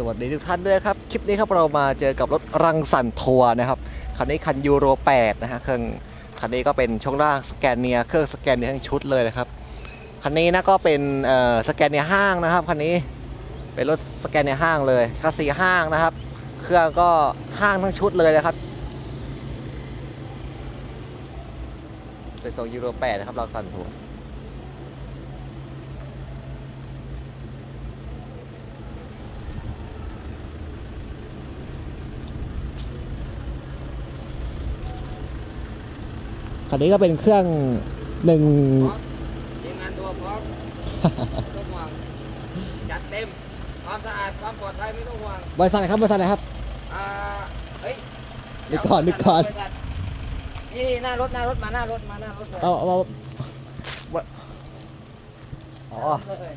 สวัสดีทุกท่านด้วยครับ คลิปนี้ครับเรามาเจอกับรถรังสรรค์ทัวร์นะครับคันนี้คันยูโร 8 นะฮะเครื่องคันนี้ก็เป็นช่วงล่างสแกนเนียเครื่องสแกนเนียทั้งชุดเลยนะครับคันนี้นะก็เป็นสแกนเนียห้างนะครับคันนี้เป็นรถสแกนเนียห้างเลยชาซีห้างนะครับ เครื่องก็ห้างทั้งชุดเลยนะครับเป็นทรงยูโร 8 นะครับรังสรรค์ทัวร์ คันนี้ก็เป็นเครื่องหนึ่งทีมงานตัวพร้อมไม่ต้องห่วงจัดเต็มความสะอาดความปลอดภัยไม่ต้องห่วงบริษัทไหนครับบริษัทไหนครับอ่าเฮ้ยนึกก่อนนึกก่อนนี่นี่หน้ารถหน้ารถมาหน้ารถมาหน้ารถเลยเอาเอาเอาอ๋อเลย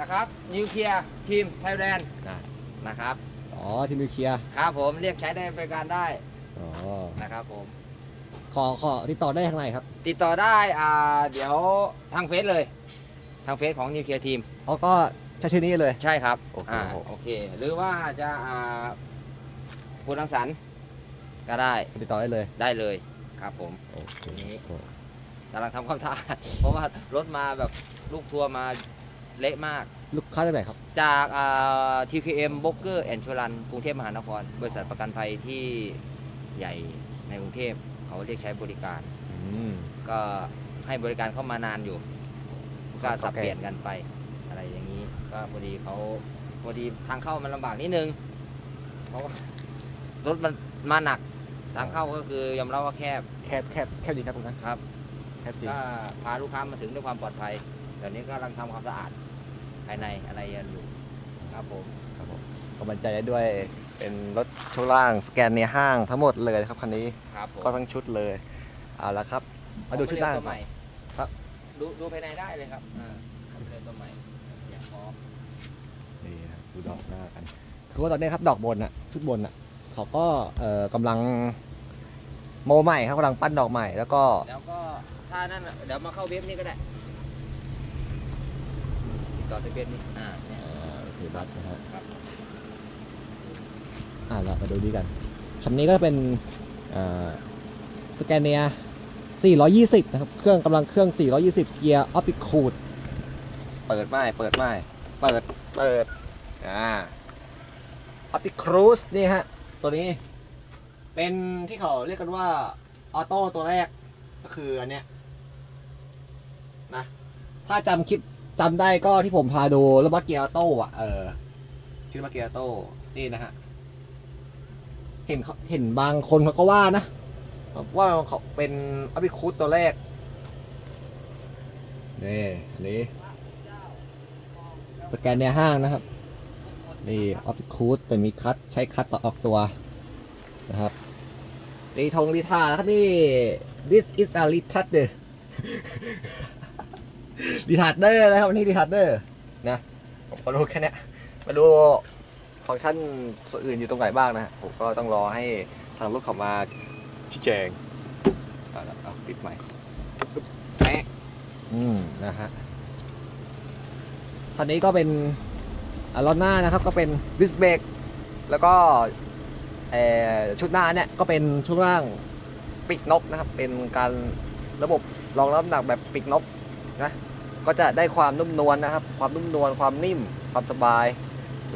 นะครับนิวเคลียร์ทีมไทยแลนด์นะครับอ๋อทีมนิวเคลียร์ครับผมเรียกใช้ได้บริการได้อ๋อนะครับผม ขอขอติดต่อได้ทางไหนครับติดต่อได้อ่าเดี๋ยวทางเฟซเลย ทางเฟซของนิวเคลียร์ทีมอ๋อก็ใช้ชื่อนี้เลย ใช่ครับโอเคอ่าครับผมโอเค หรือว่าจะอ่าคุณรังสรรค์ก็ได้ติดต่อได้เลยได้เลยครับผม โอเคนี้กำลังทำความสะอาด เพราะว่ารถมาแบบลูกทัวร์มาเละมาก ลูกค้าจากไหนครับ จากอ่า TKM b o k e r and c h u r a n กรุงเทพมหานคร บริษัทประกันภัยที่ใหญ่ในกรุงเทพ เขาเรียกใช้บริการ อืม ก็ให้บริการเข้ามานานอยู่ ก็สับโอเคเปลี่ยนกันไป อะไรอย่างนี้ ก็พอดีเขาพอดีทางเข้ามันลำบากนิดนึง เพราะว่ารถมันมาหนัก ทางเข้าก็คือยอมรับว่าแคบแคบแคบแคบดีครับตรงนั้นครับ แคบจริงก็พาลูกค้ามาถึงด้วยความปลอดภัยเดี๋ยวนี้ก็กำลังทำความสะอาดภายในอะไรกันอยู่ครับผม ครับผมก็บรรจัยได้ด้วย เป็นรถช่วงล่างสแกนในห้างทั้งหมดเลยนะครับคันนี้ครับผมก็ทั้งชุดเลยเอาละครับ มาดูชุดหน้าตัวก่ใหอนม่ครับดูดูภายในได้เลยครับอ่าคอมพิวเตอร์ตัวใหม่เสียงพร้อมนี่นะครับดูดอกหน้ากันคือว่าตอนนี้ครับดอกบนอะชุดบนอะเขาก็เอ่อกำลังโมใหม่ครับกำลังปั้นดอกใหม่ แล้วก็แล้วก็ถ้านั่นน่ะเดี๋ยวมาเข้าเว็บนี้ก็ได้ติดต่อที่เว็บนี้อ่าเนี่ยเอ่อโอเคบัตรนะฮะครับ อ่าเรามาดูดีกันคันนี้ก็เป็นสแกนเนีย420 นะครับ เครื่องกำลังเครื่อง 420 เกียร์ออปติคูดเปิดไม่เปิดไม่เปิด เปิด อ่าออปติครูสนี่ฮะ ตัวนี้ เป็นที่เขาเรียกกันว่า ออโต้ตัวแรก ก็คืออันเนี้ยนะ ถ้าจำคลิปจำได้ก็ที่ผมพาดูรถบัสเกียร์ออโต้อะเออชื่อรถบัสเกียร์ออโต้นี่นะฮะ เห็นเขาเห็นบางคนเขาก็ว่านะ ว่าเขาเป็นอภิคุตตัวแรกนี่อันนี้ สแกนในห้างนะครับ นี่ออปติคูดแต่มีคัตใช้คัตต่อออกตัวนะครับรีทงรีทานะครับนี่ this is a retarder retarder นะครับวันนี้ retarder นะ ผมก็รู้แค่นี้มาดู ฟังก์ชันส่วนอื่นอยู่ตรงไหนบ้างนะฮะผมก็ต้องรอให้ทางรถเขามาชี้แจงเอาละเอาปิดใหม่ปึ๊บแปะอืมนะฮะคันนี้ก็เป็นอ่าล้อหน้านะครับก็เป็นดิสเบรกแล้วก็เอ่อชุดหน้าเนี่ยก็เป็นช่วงล่างปีกนกนะครับ เป็นการระบบรองรับน้ำหนักแบบปีกนกนะก็จะได้ความนุ่มนวลนะครับ ความนุ่มนวลความนิ่มความสบาย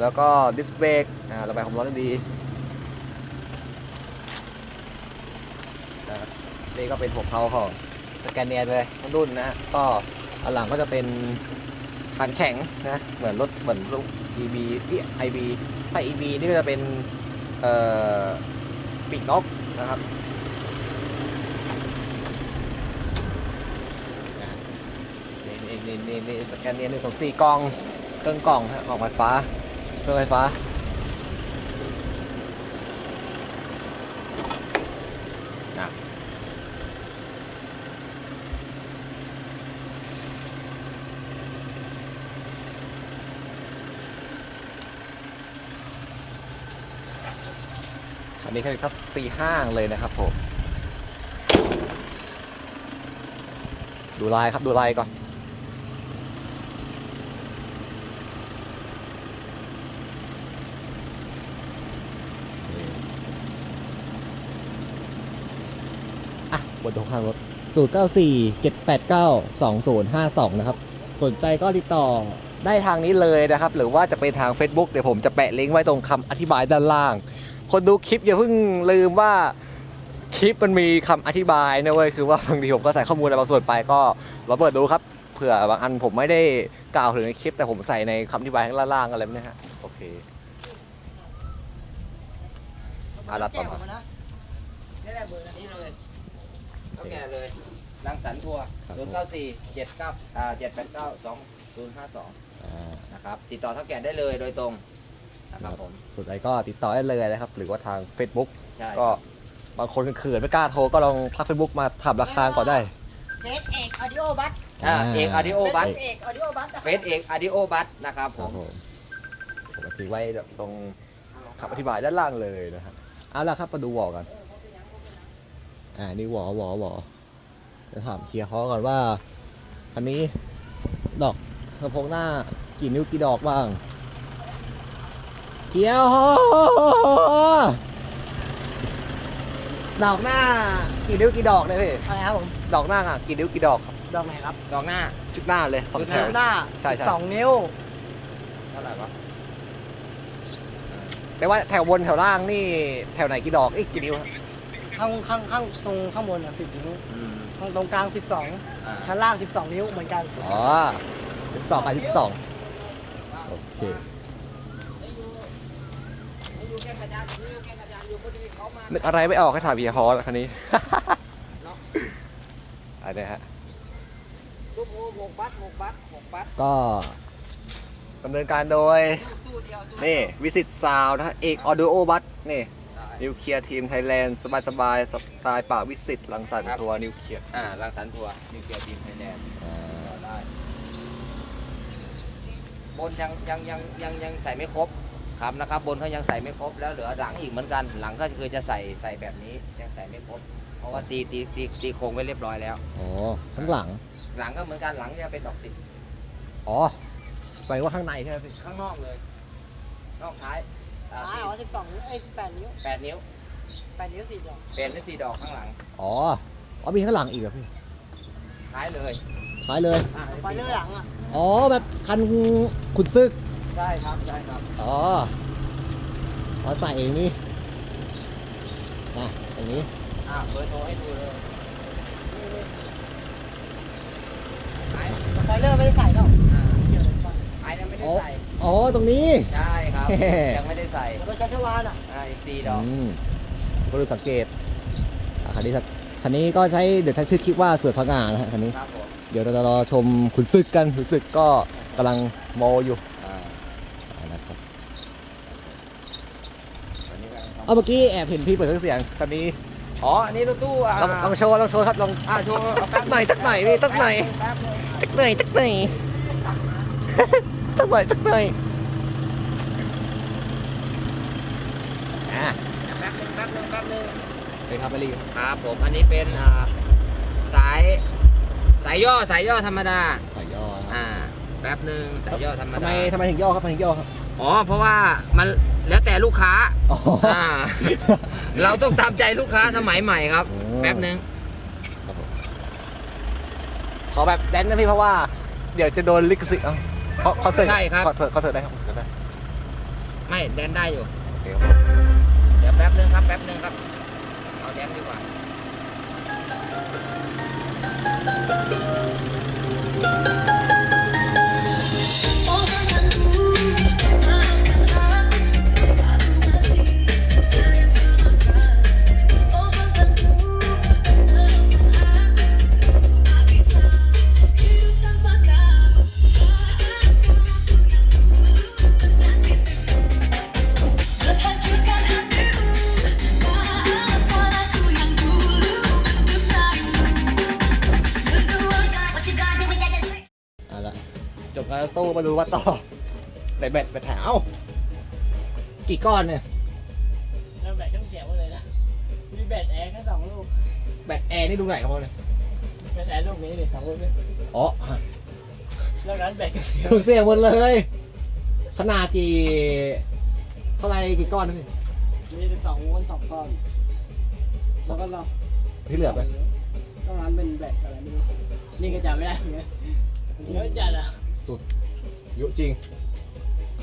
แล้วก็ดิสเบรกระบายความร้อนได้ดีนี่ก็เป็นหัวเพลาของสแกนเนียเลยทั้งรุ่นนะก็อันหลังก็จะเป็นคันแข็งนะเหมือนรถเหมือนรถ EB ที่ IB ถ้า EB นี่ก็จะเป็นปีกนกนะครับนะนี่นี่นี่นี่สแกนเนียหนึ่งสองสี่กล่องเครื่องกล่องฮะกล่องไฟฟ้า เครื่องไฟฟ้านะอันนี้คือคัสซีห้างเลยนะครับผม ดูลายครับดูลายก่อน อร์โทรข้างรถ 094 789 2052 นะครับ สนใจก็ติดต่อได้ทางนี้เลยนะครับ หรือว่าจะเป็นทาง Facebook เดี๋ยวผมจะแปะลิงก์ไว้ตรงคำอธิบายด้านล่าง คนดูคลิปอย่าเพิ่งลืมว่าคลิปมันมีคำอธิบายนะเว้ย คือว่าบางทีผมก็ใส่ข้อมูลอะไรบางส่วนไปก็ลองเปิดดูครับ เผื่อบางอันผมไม่ได้กล่าวถึงในคลิป แต่ผมใส่ในคำอธิบายข้างล่างๆอะไรแบบนี้ฮะ โอเคอะรับต่อมานี่ แหละเบอร์นี้เลยเท่าแก่เลยรังสรรค์ทัวร์ครับศูนย์เก้าสี่เจ็ดเก้าอ่าเจ็ดแปดเก้าสองศูนย์ห้าสองอ่านะครับติดต่อเท่าแก่ได้เลยโดยตรงนะครับผมสนใจก็ติดต่อได้เลยนะครับ หรือว่าทาง Facebook ใช่ก็บางคนเขินๆไม่กล้าโทรก็ลองทัก Facebook มาถามราคาก่อนได้ เฟสเอกออดิโอบัสอ่าเอกอ d ดิโอบัสเอกออดิโอบัสเฟสเอกอ d ดิโอบัสนะครับผครับม ผมผมมาทิ้งไว้ตรงคำอธิบายด้านล่างเลยนะครับเอาละครับมาดูวอลกัน อ่านี่วอลวอลวอลจะถามเคลียร์เขาก่อนว่าคันนี้ดอกกระโพงหน้ากี่นิ้วกี่ดอกบ้างเกียวดอกหน้ากี่นิ้วกี่ดอกเนี่ยพี่อะไรครับผมดอกหน้าอะกี่นิ้วกี่ดอกครับดอกไหนครับดอกหน้าชุดหน้าเลยสองชุดแถหวหน้าใช่ใช่สองนิ้วเท่าไหร่วะแปลว่าแถวบนแถวล่างนี่แถวไหนกี่ดอกอีกกี่นิ้วครับ ข้างข้างข้างตรงข้างบนอะสิบนิ้วอืมข้างตรงกลางสิบสองอ่าชั้นล่างสิบสองนิ้วเหมือนกัน อ๋อสิบสองกับสิบสองโอเคอยู่แก่งกระจานอยู่แก่งกระจานอยู่พอดีเขามานึกอะไรไม่ออกให้ถามพี่ฮอสคันนี้ อันนี้ฮะ ลูกโอ้หกบัตหกบัตหกบัตก็ดำเนินการโดย ตู้เดียวตู้นี่วิสิตซาวนะฮะเอกออดิโอบัสนี่ นิวเคลียร์ทีมไทยแลนด์สบายสบายๆสไตล์ป่าวิสิตลังสรรค์ทัวร์นิวเคลียร์อ่ารังสรรค์ทัวร์นิวเคลียร์ทีมไทยแลนด์ได้บนยังยังยังยังยังใส่ไม่ครบครับนะครับ บนเขายังใส่ไม่ครบแล้วเหลือหลังอีกเหมือนกัน หลังก็คือจะใส่ใส่แบบนี้ยังใส่ไม่ครบ เพราะว่าตีตีตีตีโครงไว้เรียบร้อยแล้ว อ๋อข้างหลัง หลังก็เหมือนกันหลังจะเป็นดอกสิบอ๋อหมายว่าข้างในใช่ไหมพี่ข้างนอกเลย นอกท้าย อ่าท้ายอ๋อสิบสองนิ้วเอ้ยแปดนิ้วแปดนิ้วแปดนิ้วสี่ดอกเป็นได้สี่ดอกข้างหลังอ๋อ อ๋อมีข้างหลังอีกเหรอพี่ท้ายเลยท้ายเลย อ่าไฟเลอร์หลังอะอ๋อแบบคันขุดซึก ใช่ครับใช่ครับอ๋ออ๋อใส่เองนี่อะอย่างนี้ อ่าเบอร์โทรให้ดูเลยท้ายไฟเลอร์ไม่ได้ใส่หรอกอ่าเกี่ยวกับไฟท้ายยังไม่ได้ใส่ อ๋อตรงนี้ ใช่ครับ เฮ้ ยังไม่ได้ใส่รถชัชวานอะอ่าอีกสี่ดอกอืมก็ดูสังเกตอะคันนี้สักคันนี้ก็ใช้เดี๋ยวใช้ชื่อคลิปว่าเสือพงานะฮะคันนี้ ครับผมเดี๋ยวเราจะรอชมขุนศึกกันขุนศึกก็กำลังโมอยู่อ่าอะนะครับอันนี้ก็เอาเมื่อกี้แอบเห็นพี่เปิดเครื่องเสียงคันนี้อ๋ออันนี้รถตู้อ่าลองลองโชว์ลองโชว์ครับลองอ่าโชว์เอาแป๊ตักหน่อยตักหน่อยพี่ตักหน่อยแป๊บนึงตักหน่อยตักหน่อย ตักหน่อยตักหน่อยอะแป๊บนึงแป๊บนึงแป๊บนึงเป็นครับไปรีครับผมอันนี้เป็นอ่าสายสายย่อสายย่อธรรมดา ใส่ย่อนะครับอ่าแป๊บหนึ่งสายย่อธรรมทำไมดาทำไมถึงย่อครับทำไมถึงย่อครับอ๋อเพราะว่ามันแล้วแต่ลูกค้าอ๋อ อ่า เราต้องตามใจลูกค้าสมัยใหม่ครับ โอ้ แป๊บหนึ่งครับผมขอแบบแดนนะพี่เพราะว่า เดี๋ยวจะโดนลิขสิทธิ์เอา ขอขอเสิร์ฟใช่ครับขอเสิร์ฟขอเสิร์ฟได้ครับขอเสิร์ฟได้ไม่แดนได้อยู่ โอเคครับผม เดี๋ยวแป๊บหนึ่งครับ แป๊บหนึ่งครับ เอาแดนดีกว่า ละจบการตู้มาดูว่าต่อไหนแบตแบตแถวกี่ก้อนเนี่ยแล้วแบตต้องเสียบไว้เลยนะมีแบตแอร์แค่สองลูกแบตแอร์นี่ดูไหนครับพ่อเนี่ยแบตแอร์ลูกนี้เลยสองลูกเลยอ๋อแล้วนั้นแบตก็เสียบถูกเสียหมดเลย ขนาดกี่เท่าไหรกี่ก้อนนะพี่มีสองวันสองก้อนแล้วก็เราที่เหลือไปนี่ก็จำไม่ได้เหมือนกัน เยอะจัดอะเยอะจริง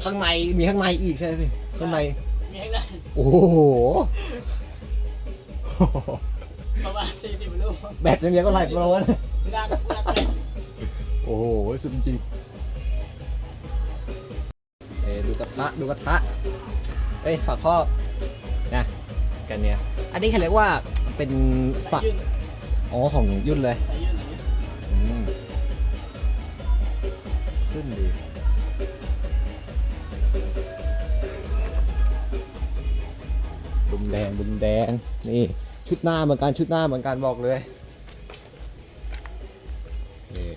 ข้างในมีข้างในอีกใช่ไหมพี่ข้างใน มีให้ได้โอ้โห ประมาณสี่สิบลูกแบตอย่างเดียวก็หลายโลนะดักดักเลยโอ้โหสุดจริงเอ้ยดูกระทะดูกระทะเอ้ยฝากพ่อนะกันเนี่ยอันนี้เขาเรียกว่าเป็นสาฝัยกยืนอ๋อของยุ่นเลย สายยืน มแดงบุมแดงนี่ชุดหน้าเหมือนกันชุดหน้าเหมือนกันบอกเลยนี่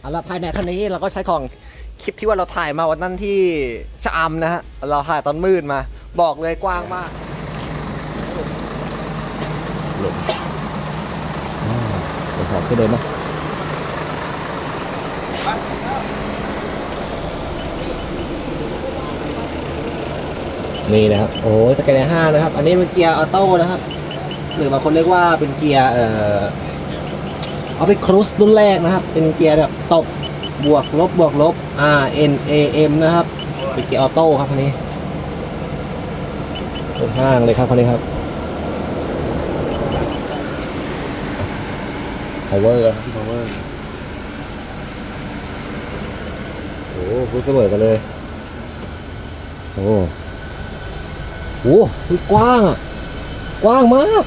เอาละภายในคันนี้เราก็ใช้ของคลิปที่ว่าเราถ่ายมาวันนั้นที่ชะอำนะฮะเราถ่ายตอนมืดมา บอกเลยกว้างมากหลบอ่าเดี๋ยวขอขึ้นเลยนะนี่นะครับโอ้ยสแกนในห้านะครับ อันนี้เป็นเกียร์ออโต้นะครับ หรือบางคนเรียกว่าเป็นเกียร์เอ่อเอาไปครูสรุ่นแรกนะครับ เป็นเกียร์แบบตบบวกลบบวกลบ R N A M นะครับเป็นเกียร์ออโต้ครับคันนี้เป็นห้างเลยครับคันนี้ครับ power ครับ power โอ้โหพูดเสมอกันเลย โอ้ โอ้ยกว้างอะ กว้างมาก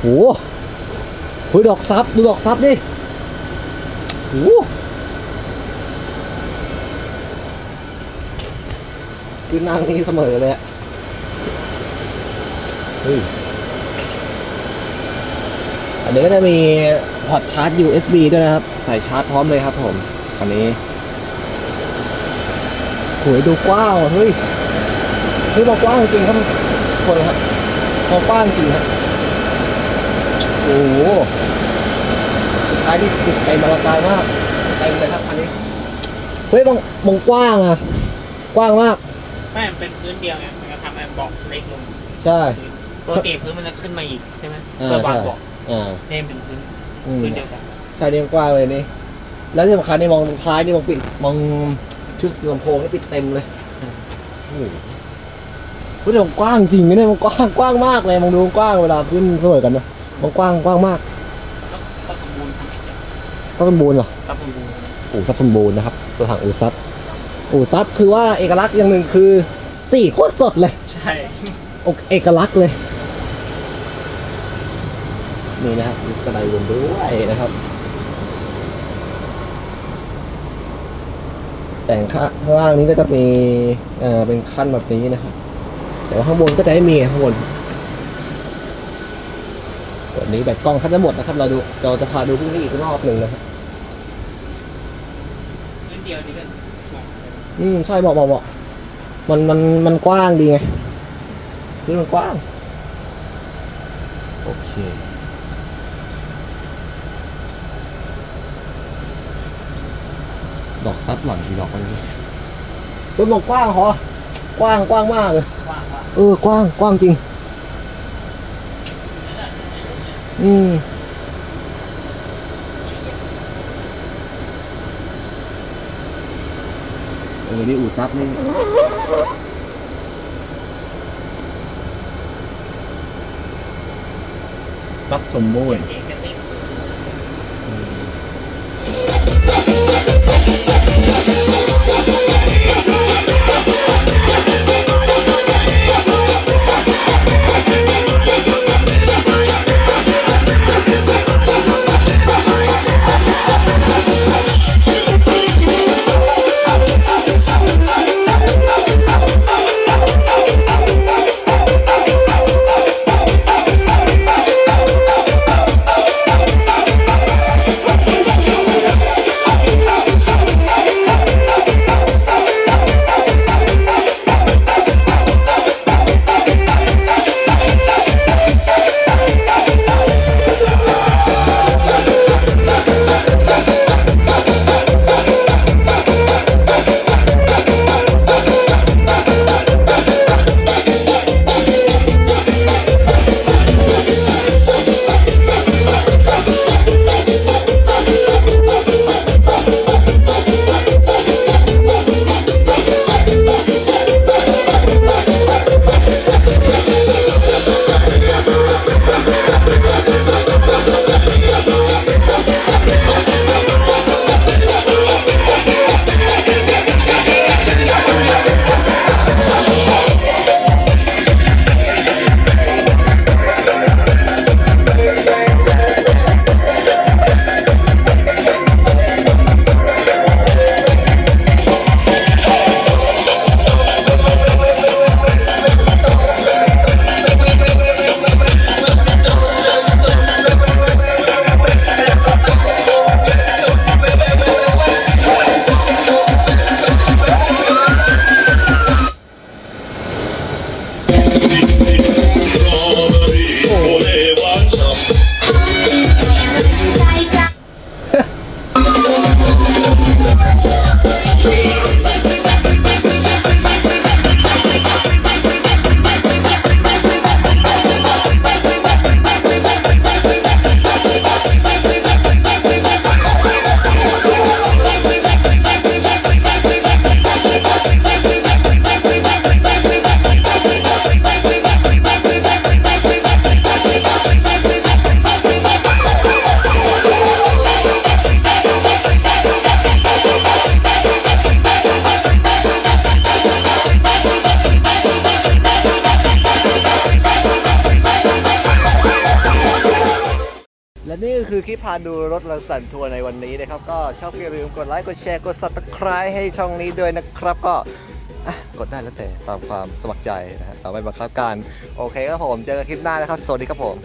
โอ้ยดอกซับดูดอกซับดิโหคือนั่งนี่เสมอเลยอะเฮ้ยอันนี้ก็จะมีพอร์ตชาร์จ USB ด้วยนะครับ ใส่ชาร์จพร้อมเลยครับผม อันนี้โหยดูกว้างอะเฮ้ย เฮ้ยมันกว้างจริงครับทุกคนครับมันกว้างจริงครับโอ้โหท้ายที่ติดเต็มอลังการมากเต็มเลยครับอันนี้เฮ้ยมันมันกว้างอะกว้างมากไม่มันเป็นพื้นเดียวไงมันก็ทำให้เบอกเล็กลงใช่ปกติพื้นมันจะขึ้นมาอีกใช่ไหมอ่าเพื่อวางใช่เบอกอ่านี่เป็นพื้นอืมพื้นเดียวกันใช่นี่มันกว้างเลยนี่แล้วที่สำคัญนี่มองท้ายนี่มองปิดมองชุดลำโพงนี่ปิดเต็มเลยโอ้ โหเฮ้ยแต่มันกว้างจริงนะเนี่ยมันกว้างกว้างมากเลยมองดูมันกว้างเวลาขึ้นเสมอกันนะมันกว้างกว้างมากต้องต้องสมบูรณ์ทำให้เสร็จซับสมบูรณ์เหรอต้องสมบูรณ์อู่ซับสมบูรณ์นะครับตัวถังอู่ซับอู่ซับคือว่าเอกลักษณ์อย่างหนึ่งคือสีโคตรสดเลยใช่เอกลักษณ์เลยนี่นะครับมีกระไดวนด้วยนะครับ แต่งข้าข้างล่างนี้ก็จะมีเอ่อเป็นขั้นแบบนี้นะครับ แต่ว่าข้างบนก็จะไม่มีข้างบนวันนี้แบตกล้องท่านจะหมดนะครับ เราดูเราจะพาดูพรุ่งนี้อีกรอบหนึ่งนะครับพื้นเดียวนี่ก็เหมาะเลยอืมใช่เหมาะเหมาะเหมาะมันมันมันกว้างดีไงนี่มันกว้าง โอเคดอกซับหล่อนกี่ดอกไปเลยเฮ้ยบอกกว้างเหรอกว้างกว้างมากเลยกว้างกว่า เออกว้างกว้างจริง อืมเออ นี่อู่ซับนี่ซับสมบูรณ์ คือคลิปพาดูรถลังสันทัวร์ในวันนี้นะครับ ก็ชอบอย่าลืมกดไลค์กดแชร์กด s u b สไครต์ให้ช่องนี้ด้วยนะครับ ก็กดได้แล้วแต่ตามความสมัครใจนะฮะเราไม่บังคับการ โอเคครับผม เจอกันคลิปหน้านะครับ สวัสดีครับผม